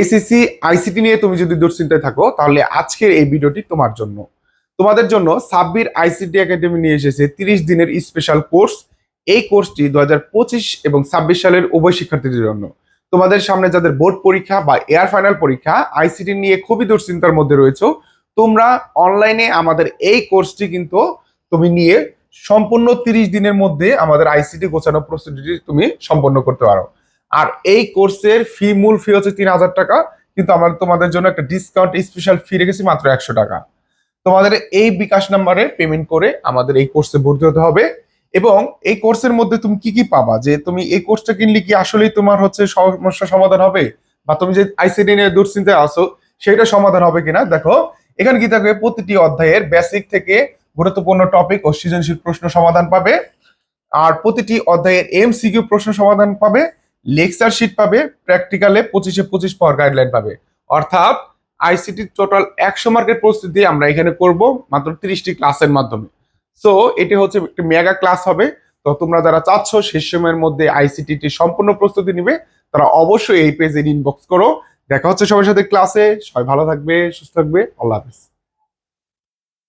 ACC ICT নিয়ে তুমি যদি দুশ্চিন্তায় থাকো, তাহলে আজকের এই ভিডিওটি তোমার জন্য। তোমাদের জন্য সাব্বির আইসিটি একাডেমি নিয়ে এসেছে তিরিশ দিনের স্পেশাল কোর্স এই কোর্সটি দুহাজার পঁচিশ এবং ছাব্বিশ সালের উভয় শিক্ষার্থীদের জন্য। তোমাদের সামনে যাদের বোর্ড পরীক্ষা বা এয়ার ফাইনাল পরীক্ষা আইসিটি নিয়ে খুবই দুশ্চিন্তার মধ্যে রয়েছে, তোমরা অনলাইনে আমাদের এই কোর্সটি কিন্তু তুমি নিয়ে সম্পূর্ণ তিরিশ দিনের মধ্যে আমাদের আইসিটি গোছানো প্রস্তুতিটি তুমি সম্পন্ন করতে পারো। আর এই কোর্সের ফি মূল ফি হচ্ছে তিন হাজার টাকা, কিন্তু আমরা তোমাদের জন্য একটা ডিসকাউন্ট স্পেশাল ফি রেখেছি মাত্র একশো টাকা। তোমাদের এই বিকাশ নাম্বারে পেমেন্ট করে আমাদের এই কোর্সে ভর্তি হতে হবে এবং এই কোর্সের মধ্যে তুমি কি কি পাবা? যে তুমি এই কোর্সটা কিনলে কি আসলেই তোমার হচ্ছে সমস্যা সমাধান হবে? বা তুমি যে আইসিডি নিয়ে দুশ্চিন্তায় আসো সেটা সমাধান হবে কিনা? দেখো, এখানে কি থাকবে? প্রতিটি অধ্যায়ের বেসিক থেকে গুরুত্বপূর্ণ টপিক ও সৃজনশীল প্রশ্ন সমাধান পাবে। আর প্রতিটি অধ্যায়ের এমসিকিউ প্রশ্ন সমাধান পাবে। লেকচার শিট পাবে প্র্যাকটিক্যালে পঁচিশে পঁচিশ পাওয়ার গাইডলাইন পাবে। অর্থাৎ আইসিটির টোটাল একশো মার্কের প্রস্তুতি আমরা এখানে করব মাত্র তিরিশটি ক্লাসের মাধ্যমে। সো এটি হচ্ছে একটি মেগা ক্লাস হবে। তো তোমরা যারা চাচ্ছ শেষ সময়ের মধ্যে আইসিটিটি সম্পূর্ণ প্রস্তুতি নিবে, তারা অবশ্যই এই পেজে ইনবক্স করো। দেখা হচ্ছে সবার সাথে ক্লাসে সবাই ভালো থাকবে, সুস্থ থাকবে। আল্লাহ হাফিজ।